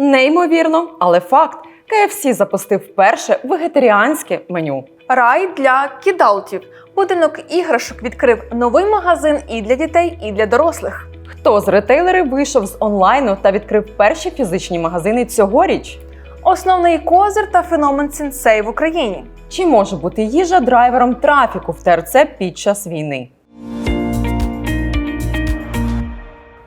Неймовірно, але факт. KFC запустив перше вегетаріанське меню. Рай для кідалтів. Будинок іграшок відкрив новий магазин і для дітей, і для дорослих. Хто з ретейлерів вийшов з онлайну та відкрив перші фізичні магазини цьогоріч? Основний козир та феномен сенсей в Україні. Чи може бути їжа драйвером трафіку в ТРЦ під час війни?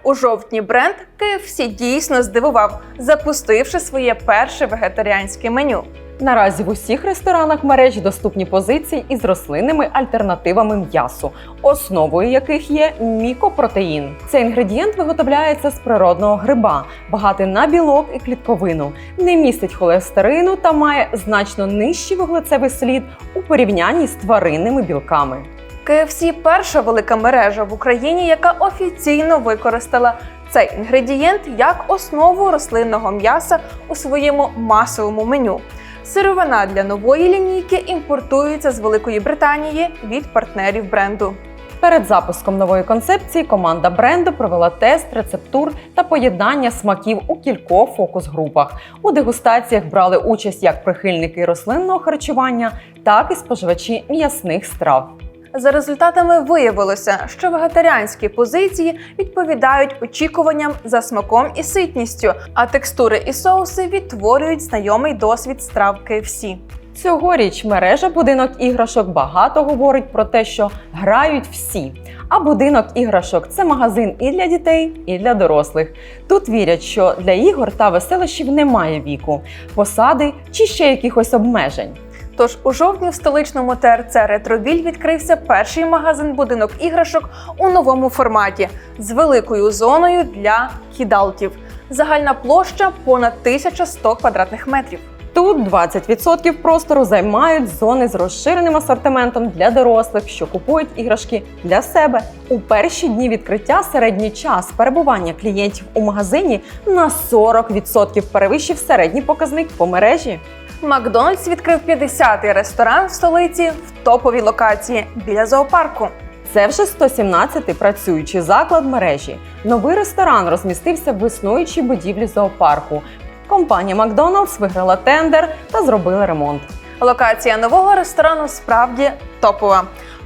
У жовтні бренд KFC дійсно здивував, запустивши своє перше вегетаріанське меню. Наразі в усіх ресторанах мережі доступні позиції із рослинними альтернативами м'ясу, основою яких є мікопротеїн. Цей інгредієнт виготовляється з природного гриба, багатий на білок і клітковину, не містить холестерину та має значно нижчий вуглецевий слід у порівнянні з тваринними білками. KFC – перша велика мережа в Україні, яка офіційно використала цей інгредієнт як основу рослинного м'яса у своєму масовому меню. Сировина для нової лінійки імпортується з Великої Британії від партнерів бренду. Перед запуском нової концепції команда бренду провела тест рецептур та поєднання смаків у кількох фокус-групах. У дегустаціях брали участь як прихильники рослинного харчування, так і споживачі м'ясних страв. За результатами виявилося, що вегетаріанські позиції відповідають очікуванням за смаком і ситністю, а текстури і соуси відтворюють знайомий досвід страв KFC. Цьогоріч мережа будинок іграшок багато говорить про те, що грають всі. А будинок іграшок це магазин і для дітей, і для дорослих. Тут вірять, що для ігор та веселощів немає віку, посади чи ще якихось обмежень. Тож у жовтні в столичному ТРЦ Ретробіль відкрився перший магазин будинок іграшок у новому форматі з великою зоною для кідалтів. Загальна площа понад 1100 квадратних метрів. Тут 20% простору займають зони з розширеним асортиментом для дорослих, що купують іграшки для себе. У перші дні відкриття середній час перебування клієнтів у магазині на 40% перевищив середній показник по мережі. Макдональдс відкрив 50-й ресторан в столиці в топовій локації біля зоопарку. Це вже 117-й працюючий заклад мережі. Новий ресторан розмістився в існуючій будівлі зоопарку. Компанія Макдоналдс виграла тендер та зробила ремонт. Локація нового ресторану справді топова.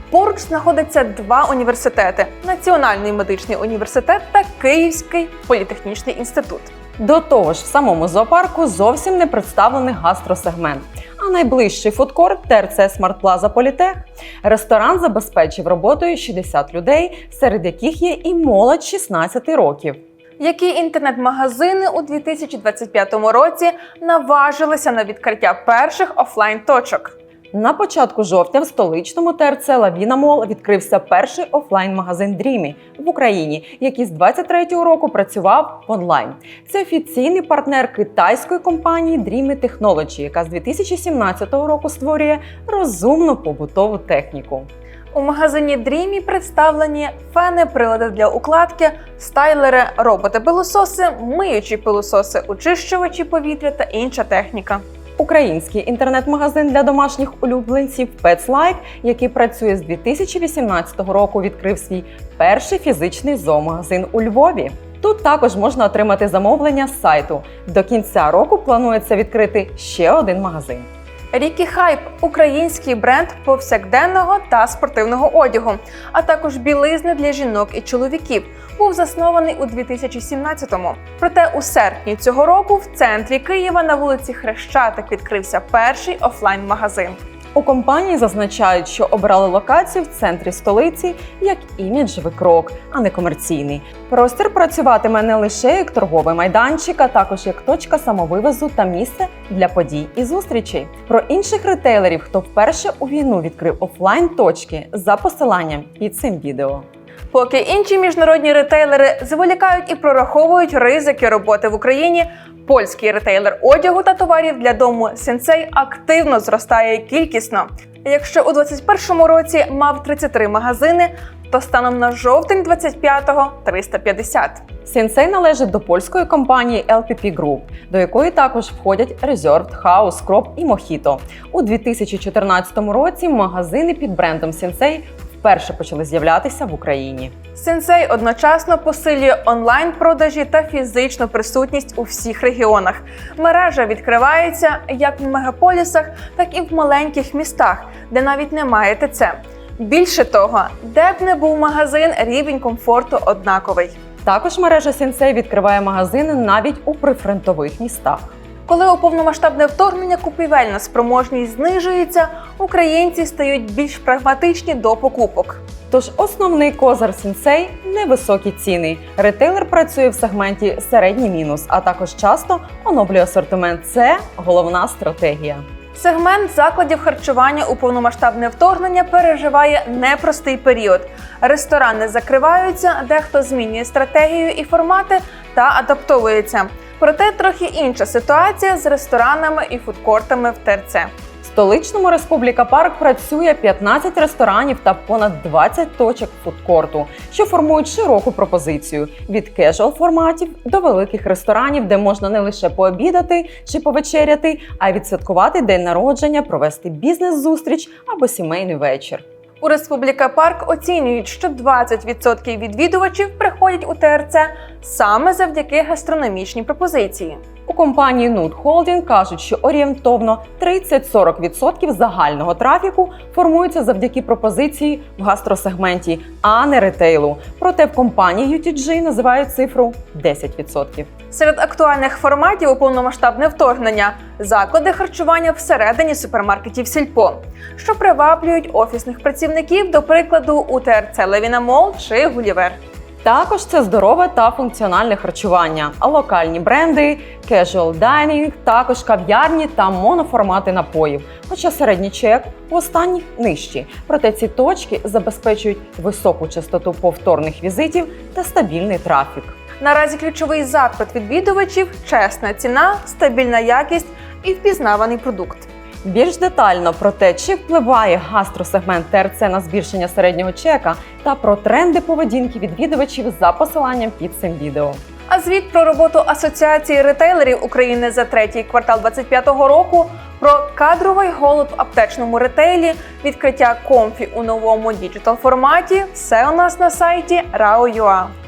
Поруч знаходяться два університети: Національний медичний університет та Київський політехнічний інститут. До того ж, в самому зоопарку зовсім не представлений гастросегмент. А найближчий фудкорт ТРЦ Смарт Плаза Політех. Ресторан забезпечив роботою 60 людей, серед яких є і молодь 16 років. Які інтернет-магазини у 2025 році наважилися на відкриття перших офлайн точок? На початку жовтня в столичному ТРЦ Лавіна Мол відкрився перший офлайн-магазин Дрімі в Україні, який з 23-го року працював онлайн. Це офіційний партнер китайської компанії Dreamy Technology, яка з 2017 року створює розумну побутову техніку. У магазині Dreamy представлені фени, прилади для укладки, стайлери, роботи-пилососи, миючі пилососи, очищувачі повітря та інша техніка. Український інтернет-магазин для домашніх улюбленців Pets який працює з 2018 року, відкрив свій перший фізичний зоомагазин у Львові. Тут також можна отримати замовлення з сайту. До кінця року планується відкрити ще один магазин. Рікі Хайп український бренд повсякденного та спортивного одягу, а також білизни для жінок і чоловіків, був заснований у 2017-му. Проте у серпні цього року в центрі Києва на вулиці Хрещатик відкрився перший офлайн-магазин. У компанії зазначають, що обрали локацію в центрі столиці як іміджевий крок, а не комерційний. Простір працюватиме не лише як торговий майданчик, а також як точка самовивозу та місце для подій і зустрічей. Про інших ретейлерів, хто вперше у війну відкрив офлайн точки за посиланням під цим відео. Поки інші міжнародні ретейлери зволікають і прораховують ризики роботи в Україні, польський ретейлер одягу та товарів для дому Сенсей активно зростає кількісно. Якщо у 2021 році мав 33 магазини, то станом на жовтень 25-го 350. Сінсей належить до польської компанії LPP Group, до якої також входять Reserved, House, Crop і Mojito. У 2014 році магазини під брендом Сінсей вперше почали з'являтися в Україні. Сенсей одночасно посилює онлайн-продажі та фізичну присутність у всіх регіонах. Мережа відкривається як в мегаполісах, так і в маленьких містах, де навіть немає ТЦ. Більше того, де б не був магазин, рівень комфорту однаковий. Також мережа Сінсей відкриває магазини навіть у прифронтових містах. Коли у повномасштабне вторгнення купівельна спроможність знижується, українці стають більш прагматичні до покупок. Тож основний козир сенсей невисокі ціни. Ретейлер працює в сегменті середній мінус, а також часто оновлює асортимент. Це головна стратегія. Сегмент закладів харчування у повномасштабне вторгнення переживає непростий період. Ресторани закриваються, дехто змінює стратегію і формати та адаптовується. Проте трохи інша ситуація з ресторанами і фудкортами в ТРЦ. Столичному Республіка Парк працює 15 ресторанів та понад 20 точок фудкорту, що формують широку пропозицію від кежуал форматів до великих ресторанів, де можна не лише пообідати чи повечеряти, а й відсвяткувати день народження, провести бізнес-зустріч або сімейний вечір. У Республіка Парк оцінюють, що 20% відвідувачів приходять у ТРЦ саме завдяки гастрономічній пропозиції. У компанії Nude Holding кажуть, що орієнтовно 30-40% загального трафіку формується завдяки пропозиції в гастросегменті, а не ретейлу. Проте в компанії UTG називають цифру 10%. Серед актуальних форматів у повномасштабне вторгнення заклади харчування всередині супермаркетів Сільпо, що приваблюють офісних працівників, до прикладу, у ТРЦ Левіна Мол чи Гулівер. Також це здорове та функціональне харчування, локальні бренди, casual dining, також кав'ярні та моноформати напоїв. Хоча середній чек у останніх нижчі. Проте ці точки забезпечують високу частоту повторних візитів та стабільний трафік. Наразі ключовий запит відвідувачів чесна ціна, стабільна якість і впізнаваний продукт. Більш детально про те, чи впливає гастросегмент ТРЦ на збільшення середнього чека, та про тренди поведінки відвідувачів за посиланням під цим відео. А звіт про роботу Асоціації ретейлерів України за третій квартал 2025 року, про кадровий голод в аптечному ретейлі, відкриття комфі у новому діджитал форматі. Все у нас на сайті RAO.ua.